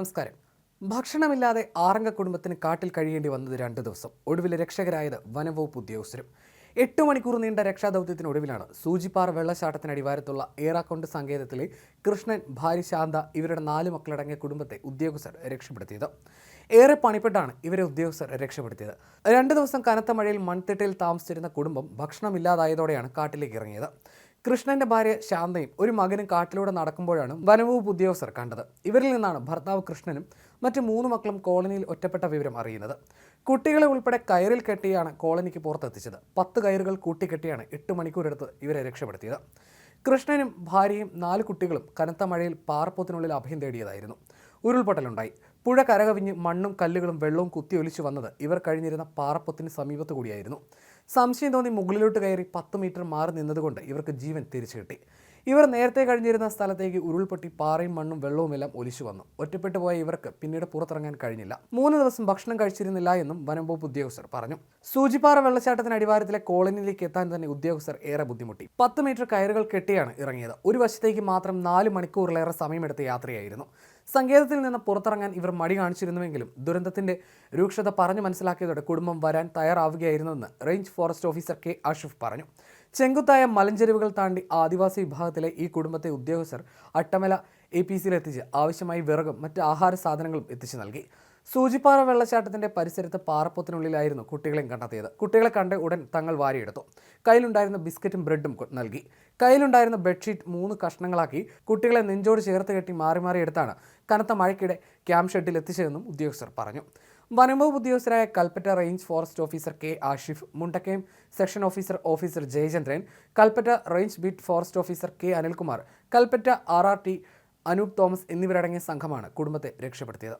നമസ്കാരം. ഭക്ഷണമില്ലാതെ ആറംഗ കുടുംബത്തിന് കാട്ടിൽ കഴിയേണ്ടി വന്നത് രണ്ട് ദിവസം. ഒടുവിൽ രക്ഷകരായത് വനംവകുപ്പ് ഉദ്യോഗസ്ഥരും. എട്ട് മണിക്കൂർ നീണ്ട രക്ഷാദൗത്യത്തിനൊടുവിലാണ് സൂചിപ്പാറ വെള്ളച്ചാട്ടത്തിനടിവാരത്തുള്ള ഏറാക്കൊണ്ട് സങ്കേതത്തിലെ കൃഷ്ണൻ ഭാര്യ ശാന്ത ഇവരുടെ നാല് മക്കളടങ്ങിയ കുടുംബത്തെ ഉദ്യോഗസ്ഥർ രക്ഷപ്പെടുത്തിയത്. ഏറെ പണിപ്പെട്ടാണ് ഇവരെ ഉദ്യോഗസ്ഥർ രക്ഷപ്പെടുത്തിയത്. രണ്ട് ദിവസം കനത്ത മഴയിൽ മൺതിട്ടയിൽ താമസിച്ചിരുന്ന കുടുംബം ഭക്ഷണമില്ലാതായതോടെയാണ് കാട്ടിലേക്ക് ഇറങ്ങിയത്. കൃഷ്ണന്റെ ഭാര്യ ശാന്തയും ഒരു മകനും കാട്ടിലൂടെ നടക്കുമ്പോഴാണ് വനവകുപ്പ് ഉദ്യോഗസ്ഥർ കണ്ടത്. ഇവരിൽ നിന്നാണ് ഭർത്താവ് കൃഷ്ണനും മറ്റു മൂന്ന് മക്കളും കോളനിയിൽ ഒറ്റപ്പെട്ട വിവരം അറിയുന്നത്. കുട്ടികളെ ഉൾപ്പെടെ കയറിൽ കെട്ടിയാണ് കോളനിക്ക് പുറത്തെത്തിച്ചത്. പത്ത് കയറുകൾ കൂട്ടിക്കെട്ടിയാണ് എട്ട് മണിക്കൂറെടുത്ത് ഇവരെ രക്ഷപ്പെടുത്തിയത്. കൃഷ്ണനും ഭാര്യയും നാല് കുട്ടികളും കനത്ത മഴയിൽ പാറപ്പൊത്തിനുള്ളിൽ അഭയം തേടിയതായിരുന്നു. ഉരുൾപൊട്ടലുണ്ടായി. പുഴ കരകവിഞ്ഞ് മണ്ണും കല്ലുകളും വെള്ളവും കുത്തിയൊലിച്ചു വന്നത് ഇവർ കഴിഞ്ഞിരുന്ന പാറപ്പത്തിന് സമീപത്തു കൂടിയായിരുന്നു. സംശയം തോന്നി മുകളിലോട്ട് കയറി പത്ത് മീറ്റർ മാറി നിന്നതുകൊണ്ട് ഇവർക്ക് ജീവൻ തിരിച്ചു കിട്ടി. ഇവർ നേരത്തെ കഴിഞ്ഞിരുന്ന സ്ഥലത്തേക്ക് ഉരുൾപൊട്ടി പാറയും മണ്ണും വെള്ളവും എല്ലാം ഒലിച്ചു വന്നു. ഒറ്റപ്പെട്ടു പോയ ഇവർക്ക് പിന്നീട് പുറത്തിറങ്ങാൻ കഴിഞ്ഞില്ല. മൂന്ന് ദിവസം ഭക്ഷണം കഴിച്ചിരുന്നില്ല എന്നും വനം വകുപ്പ് ഉദ്യോഗസ്ഥർ പറഞ്ഞു. സൂചിപ്പാറ വെള്ളച്ചാട്ടത്തിന് അടിവാരത്തിലെ കോളനിയിലേക്ക് എത്താൻ തന്നെ ഉദ്യോഗസ്ഥർ ഏറെ ബുദ്ധിമുട്ടി. പത്ത് മീറ്റർ കയറുകൾ കെട്ടിയാണ് ഇറങ്ങിയത്. ഒരു വശത്തേക്ക് മാത്രം നാല് മണിക്കൂറിലേറെ സമയമെടുത്ത യാത്രയായിരുന്നു. സങ്കേതത്തിൽ നിന്ന് പുറത്തിറങ്ങാൻ ഇവർ മടി കാണിച്ചിരുന്നുവെങ്കിലും ദുരന്തത്തിന്റെ രൂക്ഷത പറഞ്ഞു മനസ്സിലാക്കിയതോടെ കുടുംബം വരാൻ തയ്യാറാവുകയായിരുന്നുവെന്ന് range forest officer K. Ashaf പറഞ്ഞു. ചെങ്കുത്തായ മലഞ്ചെരുവുകൾ താണ്ടി ആദിവാസി വിഭാഗത്തിലെ ഈ കുടുംബത്തെ ഉദ്യോഗസ്ഥർ അട്ടമല എ പി സിയിലെത്തിച്ച് ആവശ്യമായി വിറകും മറ്റ് ആഹാര സാധനങ്ങളും എത്തിച്ചു നൽകി. സൂചിപ്പാറ വെള്ളച്ചാട്ടത്തിന്റെ പരിസരത്ത് പാറപ്പൊത്തിനുള്ളിലായിരുന്നു കുട്ടികളെയും കണ്ടെത്തിയത്. കുട്ടികളെ കണ്ട ഉടൻ തങ്ങൾ വാരിയെടുത്തു. കയ്യിലുണ്ടായിരുന്ന ബിസ്ക്കറ്റും ബ്രെഡും നൽകി. കയ്യിലുണ്ടായിരുന്ന ബെഡ്ഷീറ്റ് മൂന്ന് കഷ്ണങ്ങളാക്കി കുട്ടികളെ നെഞ്ചോട് ചേർത്ത് കെട്ടി മാറി മാറിയെടുത്താണ് കനത്ത മഴയ്ക്കിടെ ക്യാമ്പ് ഷെഡിൽ എത്തിച്ചതെന്നും ഉദ്യോഗസ്ഥർ പറഞ്ഞു. വനംവകുപ്പ് ഉദ്യോഗസ്ഥരായ Kalpetta range forest officer K Ashif Mundakkayam section officer officer Jayachandran Kalpetta range beat forest officer K Anilkumar Kalpetta R R T Anoop Thomas എന്നിവരടങ്ങിയ സംഘമാണ് കുടുംബത്തെ രക്ഷപ്പെടുത്തിയത്.